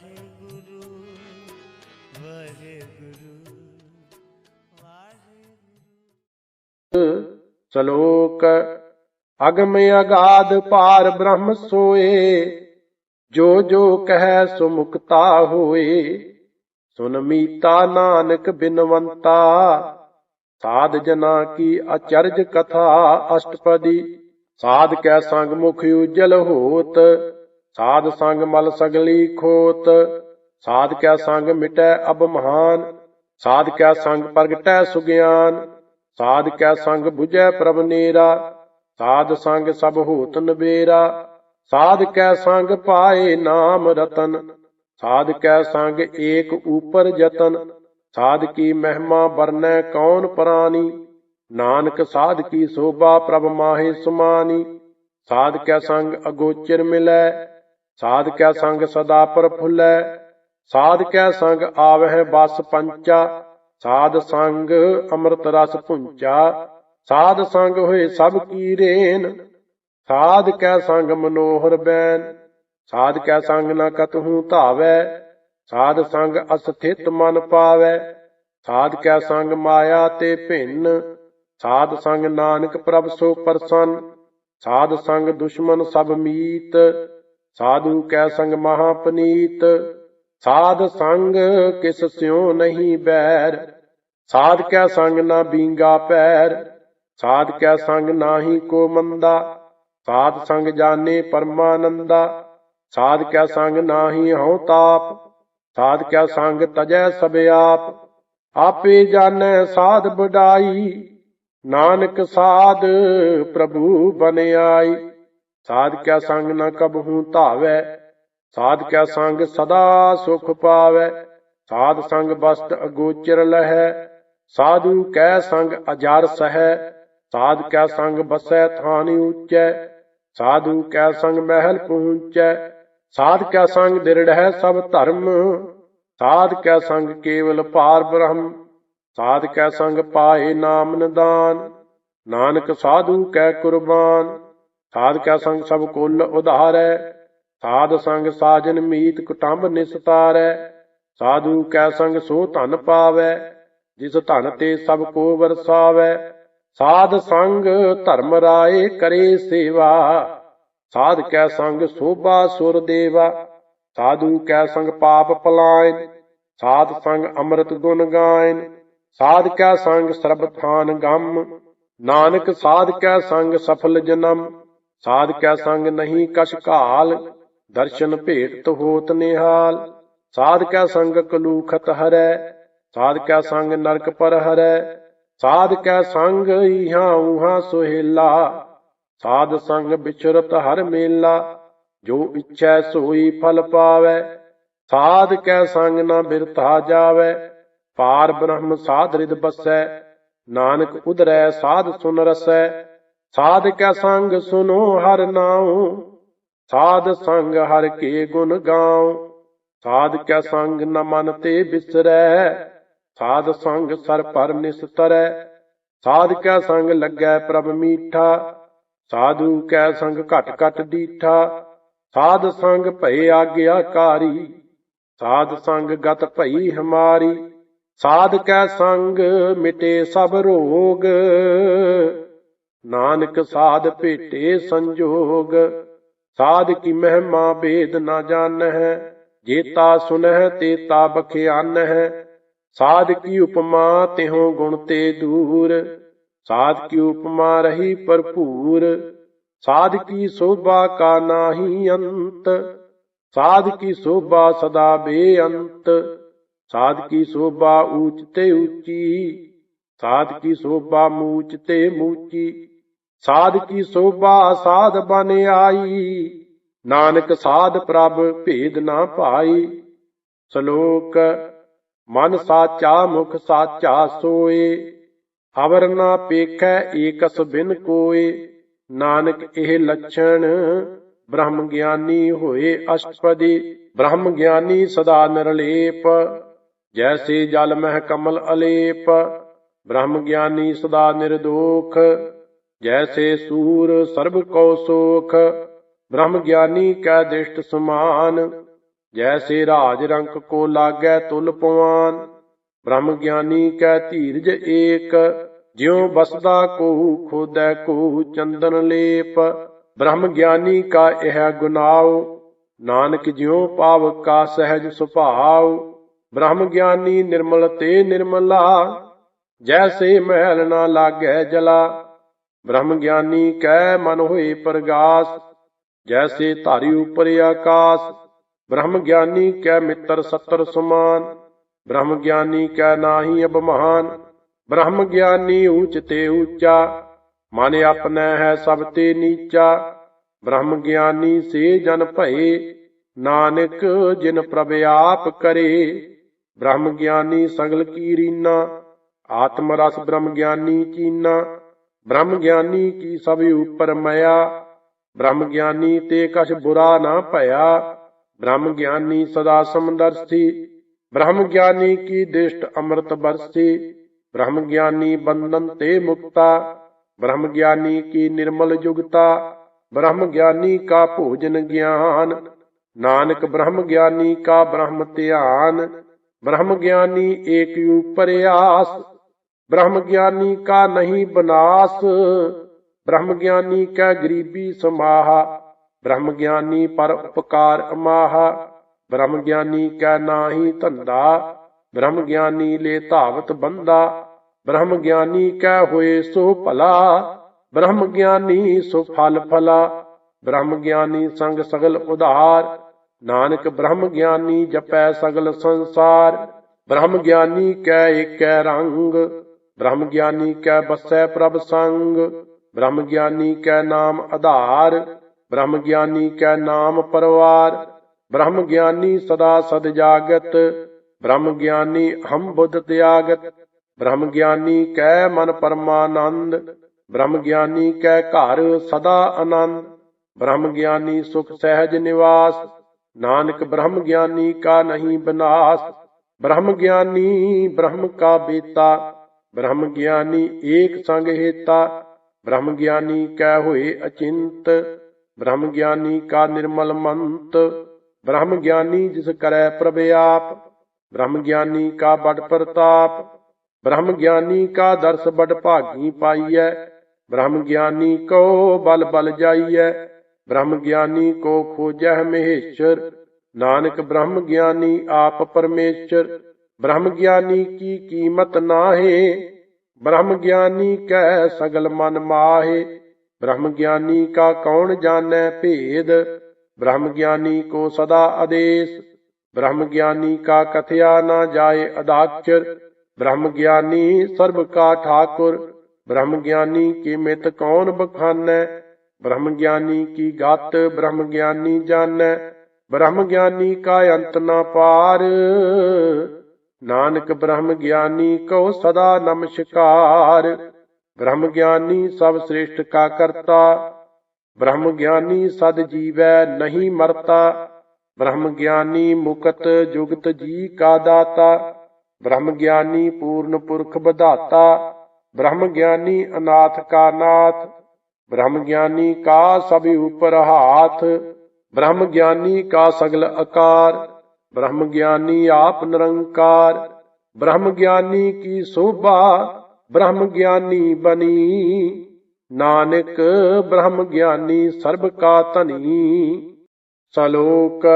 ਵਾਹਿਗੁਰੂ ਵਾਹਿਗੁਰੂ ਸ਼ਲੋਕ, ਅਗਮ ਅਗਾਧ ਪਾਰ ਬ੍ਰਹਮ ਸੋਏ, ਜੋ ਜੋ ਕਹੈ ਸੋ ਹੋਏ। ਸੁਨ ਮੀਤਾ ਨਾਨਕ ਬਿਨਵੰਤਾ, ਸਾਧ ਜਨਾ ਕੀ ਅਚਰਜ ਕਥਾ ਅਸ਼ਟਪਦੀ। ਸਾਧ ਕੈ ਸੰਗ ਮੁਖ ਉਜਲ ਹੋਤ ਸਾਧ ਸੰਗ ਮਲ ਸਗਲੀ ਖੋਤ, ਸਾਧ ਕੈ ਸੰਗ ਮਿਟੈ ਅਬ ਮਹਾਨ, ਸਾਧ ਕੈ ਸੰਗ ਪ੍ਰਗਟੈ ਸੁਗਿਆਨ, ਸਾਧ ਕੈ ਸੰਗ 부ਜੈ ਪ੍ਰਭ ਨੇਰਾ, ਸਾਧ ਸੰਗ ਸਭ ਹੋਤ ਨਬੇਰਾ ਸਾਧ ਕੈ ਸੰਗ ਪਾਏ ਨਾਮ ਰਤਨ, ਸਾਧ ਕੈ ਸੰਗ ਏਕ ਉਪਰ ਜਤਨ, ਸਾਧ ਕੀ ਮਹਿਮਾ ਵਰਨੈ ਕੌਣ ਪ੍ਰਾਨੀ, ਨਾਨਕ ਸਾਧ ਕੀ ਸੋਭਾ ਪ੍ਰਭ ਮਾਹੇ ਸੁਮਾਨੀ, ਸਾਧ ਕੈ ਸੰਗ ਅਗੋਚਰ ਮਿਲੈ ਸਾਧ ਕੈ ਸੰਗ ਸਦਾ ਪ੍ਰਫੁੱਲੈ, ਸਾਧ ਕੈ ਸੰਗ ਆਵਹਿ ਬਸ ਪੰਚਾ, ਸਾਧ ਸੰਗ ਅੰਮ੍ਰਿਤ ਰਸ ਪੁੰਚਾ ਸਾਧ ਸੰਗ ਹੋਏ ਸਭ ਕੀ ਰੇਨ, ਸਾਧ ਕੈ ਸੰਗ ਮਨੋਹਰ ਬੈਨ, ਸਾਧ ਕੈ ਸੰਗ ਨ ਕਤਹੂ ਧਾਵੈ, ਸਾਧ ਸੰਗ ਅਸਥਿਤ ਮਨ ਪਾਵੈ, ਸਾਧ ਕੈ ਸੰਗ ਮਾਇਆ ਤੇ ਭਿੰਨ, ਸਾਧ ਸੰਗ ਨਾਨਕ ਪ੍ਰਭ ਸੋ ਪਰਸਨ, ਸਾਧ ਸੰਗ ਦੁਸ਼ਮਨ ਸਭ ਮੀਤ ਸਾਧੂ ਕੈ ਸੰਗ ਮਹਾ ਪਨੀਤ ਸਾਧ ਸੰਗ ਕਿਸ ਸਿਉ ਨਹੀਂ ਬੈਰ। ਸਾਧ ਕੈ ਸੰਗ ਨਾ ਬੀਂਗਾ ਪੈਰ, ਸਾਧ ਕੈ ਸੰਗ ਨਾਹੀ ਕੋ ਮੰਦਾ। ਸਾਧ ਸੰਗ ਜਾਣੇ ਪਰਮਾਨੰਦਾ, ਸਾਧ ਕੈ ਸੰਗ ਨਾਹੀ ਹਉ ਤਾਪ। ਸਾਧ ਕੈ ਸੰਗ ਤਜੈ ਸਭ ਆਪ, ਆਪੇ ਜਾਣੈ ਸਾਧ ਬਡਾਈ ਨਾਨਕ ਸਾਧ ਪ੍ਰਭੂ ਬਨਿਆਈ ਸਾਧ ਕੈ ਸੰਗ ਨ ਕਬਹੂ ਧਾਵੈ? ਸਾਧ ਕੈ ਸੰਗ ਸਦਾ ਸੁਖ ਪਾਵੈ? ਸਾਧ ਸੰਗ ਬਸਤ ਅਗੋਚਰ ਲਹੈ? ਸਾਧੂ ਕੈ ਸੰਗ ਅਜਰ ਸਹੈ? ਸਾਧ ਕੈ ਸੰਗ ਬਸੈ ਥਾਨੀ ਉੱਚੈ? ਸਾਧੂ ਕੈ ਸੰਗ ਮਹਿਲ ਪਹੁੰਚੈ? ਸਾਧ ਕੈ ਸੰਗ ਦਿਰੜਹਿ ਸਭ ਧਰਮ? ਸਾਧ ਕੈ ਸੰਗ ਕੇਵਲ ਪਾਰ ਬ੍ਰਹਮ? ਸਾਧ ਕੈ ਸੰਗ ਪਾਏ ਨਾਮ ਨਿਦਾਨ? ਨਾਨਕ ਸਾਧੂ ਕੈ ਕੁਰਬਾਨ? ਸਾਧ ਕੈ ਸੰਗ ਸਭ ਕੁੱਲ ਉਧਾਰੈ, ਸਾਧ ਸੰਗ ਸਾਜਨ ਮੀਤ ਕੁਟੰਬ ਨਿਸਤਾਰੈ, ਸਾਧੂ ਕੈ ਸੰਗ ਸੋ ਧਨ ਪਾਵੈ, ਜਿਸ ਧਨ ਤੇ ਸਭ ਕੋ ਵਰਸਾਵੈ। ਸਾਧ ਸੰਗ ਧਰਮ ਰਾਏ ਕਰੇ ਸੇਵਾ, ਸਾਧ ਕੈ ਸੰਗ ਸੋਭਾ ਸੁਰ ਦੇਵਾ, ਸਾਧੂ ਕੈ ਸੰਗ ਪਾਪ ਪਲਾਇਨ, ਸਾਧ ਸੰਗ ਅੰਮ੍ਰਿਤ ਗੁਣ ਗਾਇਨ, ਸਾਧ ਕੈ ਸੰਗ ਸਰਬ ਥਾਨ ਗੰਮ, ਨਾਨਕ ਸਾਧ ਕੈ ਸੰਗ ਸਫਲ ਜਨਮ। ਸਾਧ ਕੈ ਸੰਗ ਨਹੀਂ ਕਛ ਘਾਲ, ਦਰਸ਼ਨ ਭੇਟ ਹੋਤ ਨਿਹਾਲ। ਸਾਧ ਕੈ ਸੰਗ ਕਲੂਖਤ ਹਰੈ ਸਾਧ ਕੈ ਸੰਗ ਨਰਕ ਪਰ ਹਰੈ। ਸਾਧ ਕੈ ਸੰਗ ਇਹਾਂ ਉਹਾਂ ਸੁਹੇਲਾ, ਸਾਧ ਸੰਗ ਵਿਚਰਤ ਹਰ ਮੇਲਾ। ਜੋ ਇੱਛੈ ਸੋਈ ਫਲ ਪਾਵੈ ਸਾਧ ਕੈ ਸੰਗ ਨਾ ਬਿਰਥਾ ਜਾਵੈ। ਪਾਰ ਬ੍ਰਹਮ ਸਾਧ ਰਿਦ ਬਸੈ, ਨਾਨਕ ਉਧਰੈ ਸਾਧ ਸੁਨ ਰਸੈ। ਸਾਧ ਕੈ ਸੰਗ ਸੁਨੋ ਹਰ ਨਾਉ, ਸਾਧ ਸੰਗ ਹਰ ਕੇ ਗੁਣ ਗਾਉ। ਸਾਧ ਕੈ ਸੰਗ ਨ ਮਨ ਤੇ ਬਿਸਰੈ, ਸਾਧ ਸੰਗ ਸਰ ਪਰ ਨਿਸਤਰੈ। ਸਾਧ ਕੈ ਸੰਗ ਲੱਗੈ ਪ੍ਰਭ ਮੀਠਾ, ਸਾਧੂ ਕੈ ਸੰਗ ਘਟ ਘਟ ਦੀਠਾ ਸਾਧ ਸੰਗ ਭਏ ਆਗਿਆਕਾਰੀ ਸਾਧ ਸੰਗ ਗਤ ਭਈ ਹਮਾਰੀ। ਸਾਧ ਕੈ ਸੰਗ ਮਿਟੇ ਸਭ ਰੋਗ ਨਾਨਕ ਸਾਧ ਭੇਟੇ ਸੰਜੋਗ ਸਾਧ ਕੀ ਮਹਿਮਾ ਭੇਦ ਨਾ ਜਾਣਹਿ, ਜੇਤਾ ਸੁਨਹਿ ਤੇਤਾ ਬਖਿਆਨਹਿ ਸਾਧ ਕੀ ਉਪਮਾ ਤਿਹੁ ਗੁਣ ਤੇ ਦੂਰ। ਸਾਧ ਕੀ ਉਪਮਾ ਰਹੀ ਭਰਪੂਰ। ਸਾਧ ਕੀ ਸੋਭਾ ਕਾ ਨਾਹੀ ਅੰਤ। ਸਾਧ ਕੀ ਸੋਭਾ ਸਦਾ ਬੇਅੰਤ। ਸਾਧ ਕੀ ਸੋਭਾ ਊਚ ਤੇ ਉੱਚੀ ਸਾਧ ਕੀ ਸੋਭਾ ਮੂਚ ਤੇ ਮੂਚੀ। ਸਾਧ ਕੀ ਸੋਭਾ, ਸਾਧ ਬਨ ਆਈ। ਨਾਨਕ ਸਾਧ ਪ੍ਰਭ ਭੇਦ ਨਾ ਭਾਈ। ਸ਼ਲੋਕ, ਮਨ ਸਾਚਾ, ਮੁਖ ਸਾਚਾ ਸੋਏ। ਅਵਰ ਨਾ ਪੇਖੈ, ਏਕਸ ਬਿਨ ਕੋਏ। ਨਾਨਕ ਇਹ ਲੱਛਣ, ਬ੍ਰਹਮ ਗਿਆਨੀ ਹੋਏ ਅਸ਼ਟਪਦੀ। ਬ੍ਰਹਮ ਗਿਆਨੀ ਸਦਾ ਨਿਰਲੇਪ। ਜੈਸੇ ਜਲ ਮਹਿ ਕਮਲ ਅਲੇਪ। ਬ੍ਰਹਮ ਗਿਆਨੀ ਸਦਾ ਨਿਰਦੋਖ। ਜੈਸੇ ਸੂਰ ਸਰਬ ਕੋ ਸੋਖ, ਬ੍ਰਹਮ ਗਿਆਨੀ ਕੈ ਦਿਸ਼ਟ ਸਮਾਨ। ਜੈਸੇ ਰਾਜ ਰੰਕ ਕੋ ਲਾਗੈ ਤੁਲ ਪਵਾਨ, ਬ੍ਰਹਮ ਗਿਆਨੀ ਕੈ ਧੀਰਜ ਏਕ। ਜਿਉ ਬਸਦਾ ਕੋ ਖੋਦੈ ਕੋ ਚੰਦਨ ਲੇਪ, ਬ੍ਰਹਮ ਗਿਆਨੀ ਕਾ ਇਹ ਗੁਨਾਉ। ਨਾਨਕ ਜਿਉ ਪਾਵ ਕਾ ਸਹਿਜ ਸੁਭਾਉ, ਬ੍ਰਹਮ ਗਿਆਨੀ ਨਿਰਮਲ ਤੇ ਨਿਰਮਲਾ। ਜੈਸੇ ਮਹਿਲ ਨਾ ਲਾਗੈ ਜਲਾ ਬ੍ਰਹਮ ਗਿਆਨੀ ਕੈ ਮਨ ਹੋਏ ਪ੍ਰਗਾਸ, ਜੈਸੇ ਧਾਰੀ ਉਪਰ ਆਕਾਸ। ਬ੍ਰਹਮ ਗਿਆਨੀ ਕੈ ਮਿੱਤਰ ਸੱਤਰ ਸਮਾਨ, ਬ੍ਰਹਮ ਗਿਆਨੀ ਕੈ ਨਾਹੀ ਅਬਮਾਨ ਬ੍ਰਹਮ ਗਿਆਨੀ ਊਚ ਤੇ ਊਚਾ, ਮਨ ਆਪਣਾ ਹੈ ਸਭ ਤੇ ਨੀਚਾ। ਬ੍ਰਹਮ ਗਿਆਨੀ ਸੇ ਜਨ ਭਏ, ਨਾਨਕ ਜਿਨ ਪ੍ਰਭ ਆਪ ਕਰੇ। ਬ੍ਰਹਮ ਗਿਆਨੀ ਸਗਲ ਕੀ ਰੀਨਾ, ਆਤਮ ਰਸ ਬ੍ਰਹਮ ਗਿਆਨੀ ਚੀਨਾ। ਬ੍ਰਹਮ ਗਿਆਨੀ ਕੀ ਸਭ ਉਪਰ ਮਇਆ? ਬ੍ਰਹਮ ਗਿਆਨੀ ਤੇ ਕਛ ਬੁਰਾ ਨਾ ਭਇਆ? ਬ੍ਰਹਮ ਗਿਆਨੀ ਸਦਾ ਸਮਦਰਸੀ ਬ੍ਰਹਮ ਗਿਆਨੀ ਕੀ ਦ੍ਰਿਸ਼ਟ ਅੰਮ੍ਰਿਤ ਬਰਸੀ? ਬ੍ਰਹਮ ਗਿਆਨੀ ਬੰਧਨ ਤੇ ਮੁਕਤਾ। ਬ੍ਰਹਮ ਗਿਆਨੀ ਕੀ ਨਿਰਮਲ ਜੁਗਤਾ? ਬ੍ਰਹਮ ਗਿਆਨੀ ਕਾ ਭੋਜਨ ਗਿਆਨ। ਨਾਨਕ ਬ੍ਰਹਮ ਗਿਆਨੀ ਕਾ ਬ੍ਰਹਮ ਧਿਆਨ। ਬ੍ਰਹਮ ਗਿਆਨੀ ਏਕ ਉਪਰਿਆਸ ਬ੍ਰਹਮ ਗਿਆਨੀ ਕਾ ਨਹੀਂ ਬਨਾਸ ਬ੍ਰਹਮ ਗਿਆਨੀ ਕਾ ਗਰੀਬੀ ਸਮਾਹਾ ਬ੍ਰਹਮ ਗਿਆਨੀ ਪਰ ਉਪਕਾਰ ਅਮਾਹਾ ਬ੍ਰਹਮ ਗਿਆਨੀ ਕਾ ਨਾਹੀ ਧੰਦਾ ਬ੍ਰਹਮ ਗਿਆਨੀ ਲੈ ਧਾਵਤ ਬੰਦਾ ਬ੍ਰਹਮ ਗਿਆਨੀ ਕੈ ਹੋਏ ਸੋ ਭਲਾ ਬ੍ਰਹਮ ਗਿਆਨੀ ਸੋ ਫਲ ਫਲਾ ਬ੍ਰਹਮ ਗਿਆਨੀ ਸੰਗ ਸਗਲ ਉਧਾਰ ਨਾਨਕ ਬ੍ਰਹਮ ਗਿਆਨੀ ਜਪੈ ਸਗਲ ਸੰਸਾਰ ਬ੍ਰਹਮ ਗਿਆਨੀ ਕੈ ਏਕੈ ਰੰਗ ਬ੍ਰਹਮ ਗਿਆਨੀ ਕੈ ਬਸੈ ਪ੍ਰਭ ਸੰਗ ਬ੍ਰਹਮ ਗਿਆਨੀ ਕੈ ਨਾਮ ਆਧਾਰ ਬ੍ਰਹਮ ਗਿਆਨੀ ਕੈ ਨਾਮ ਪਰਵਾਰ ਬ੍ਰਹਮ ਗਿਆਨੀ ਸਦਾ ਸਦ ਜਾਗਤ ਬ੍ਰਹਮ ਗਿਆਨੀ ਹਮ ਬੁੱਧ ਤਿਆਗਤ ਬ੍ਰਹਮ ਗਿਆਨੀ ਕੈ ਮਨ ਪਰਮਾਨੰਦ ਬ੍ਰਹਮ ਗਿਆਨੀ ਕੈ ਘਰ ਸਦਾ ਆਨੰਦ ਬ੍ਰਹਮ ਗਿਆਨੀ ਸੁਖ ਸਹਿਜ ਨਿਵਾਸ ਨਾਨਕ ਬ੍ਰਹਮ ਗਿਆਨੀ ਕਾ ਨਹੀਂ ਬਨਾਸ ਬ੍ਰਹਮ ਗਿਆਨੀ ਬ੍ਰਹਮ ਕਾ ਬੇਤਾ ਬ੍ਰਹਮ ਗਿਆਨੀ ਏਕ ਸੰਗ ਹੇਤਾ, ਬ੍ਰਹਮ ਗਿਆਨੀ ਕੈ ਹੋਏ ਅਚਿੰਤ, ਬ੍ਰਹਮ ਗਿਆਨੀ ਕਾ ਨਿਰਮਲ ਮੰਤ, ਬ੍ਰਹਮ ਗਿਆਨੀ ਜਿਸ ਕਰੈ ਪ੍ਰਭ ਆਪ, ਬ੍ਰਹਮ ਗਿਆਨੀ ਕਾ ਬੜ ਪ੍ਰਤਾਪ, ਬ੍ਰਹਮ ਗਿਆਨੀ ਕਾ ਦਰਸ ਬੜ ਭਾਗੀ ਪਾਈਐ, ਬ੍ਰਹਮ ਗਿਆਨੀ ਕੋ ਬਲ ਬਲ ਜਾਈਐ, ਬ੍ਰਹਮ ਗਿਆਨੀ ਕੋ ਖੋਜੈ ਮਹੇਸ਼ਰ, ਨਾਨਕ ਬ੍ਰਹਮ ਗਿਆਨੀ ਆਪ ਪਰਮੇਸ਼ਰ ਬ੍ਰਹਮ ਗਿਆਨੀ ਕੀ ਕੀਮਤ ਨਾਹੀ ਬ੍ਰਹਮ ਗਿਆਨੀ ਕੈ ਸਗਲ ਮਨ ਮਾਹੇ ਬ੍ਰਹਮ ਗਿਆਨੀ ਕਾ ਕੌਣ ਜਾਣੈ ਭੇਦ ਬ੍ਰਹਮ ਗਿਆਨੀ ਕੋ ਸਦਾ ਆਦੇਸ਼ ਬ੍ਰਹਮ ਗਿਆਨੀ ਕਾ ਕਥਿਆ ਨਾ ਜਾਏ ਅਦਾਚਰ ਬ੍ਰਹਮ ਗਿਆਨੀ ਸਰਬ ਕਾ ਠਾਕੁਰ ਬ੍ਰਹਮ ਗਿਆਨੀ ਕੀ ਮਿਤ ਕੌਣ ਬਖਾਨੈ ਬ੍ਰਹਮ ਗਿਆਨੀ ਕੀ ਗਤ ਬ੍ਰਹਮ ਗਿਆਨੀ ਜਾਣੈ ਬ੍ਰਹਮ ਗਿਆਨੀ ਕਾ ਅੰਤ ਨਾ ਪਾਰ ਨਾਨਕ ਬ੍ਰਹਮ ਗਿਆਨੀ ਕਉ ਸਦਾ ਨਮਸਕਾਰ ਬ੍ਰਹਮ ਗਿਆਨੀ ਸਭ ਸ੍ਰੇਸ਼ਟ ਕਾ ਕਰਤਾ। ਬ੍ਰਹਮ ਗਿਆਨੀ ਸਦ ਜੀਵੈ ਨਹੀਂ ਮਰਤਾ। ਬ੍ਰਹਮ ਗਿਆਨੀ ਮੁਕਤ ਜੁਗਤ ਜੀ ਕਾ ਦਾਤਾ। ਬ੍ਰਹਮ ਗਿਆਨੀ ਪੂਰਨ ਪੁਰਖ ਬਧਾਤਾ ਬ੍ਰਹਮ ਗਿਆਨੀ ਅਨਾਥ ਕਾ ਨਾਥ। ਬ੍ਰਹਮ ਗਿਆਨੀ ਕਾ ਸਭ ਉਪਰ ਹਾਥ। ਬ੍ਰਹਮ ਗਿਆਨੀ ਕਾ ਸਗਲ ਆਕਾਰ ਬ੍ਰਹਮ ਗਿਆਨੀ ਆਪ ਨਿਰੰਕਾਰ, ਬ੍ਰਹਮ ਗਿਆਨੀ ਕੀ ਸੋਭਾ, ਬ੍ਰਹਮ ਗਿਆਨੀ ਬਣੀ ਨਾਨਕ ਬ੍ਰਹਮ ਗਿਆਨੀ ਸਰਬ ਕਾ ਧਨੀ, ਸਲੋਕ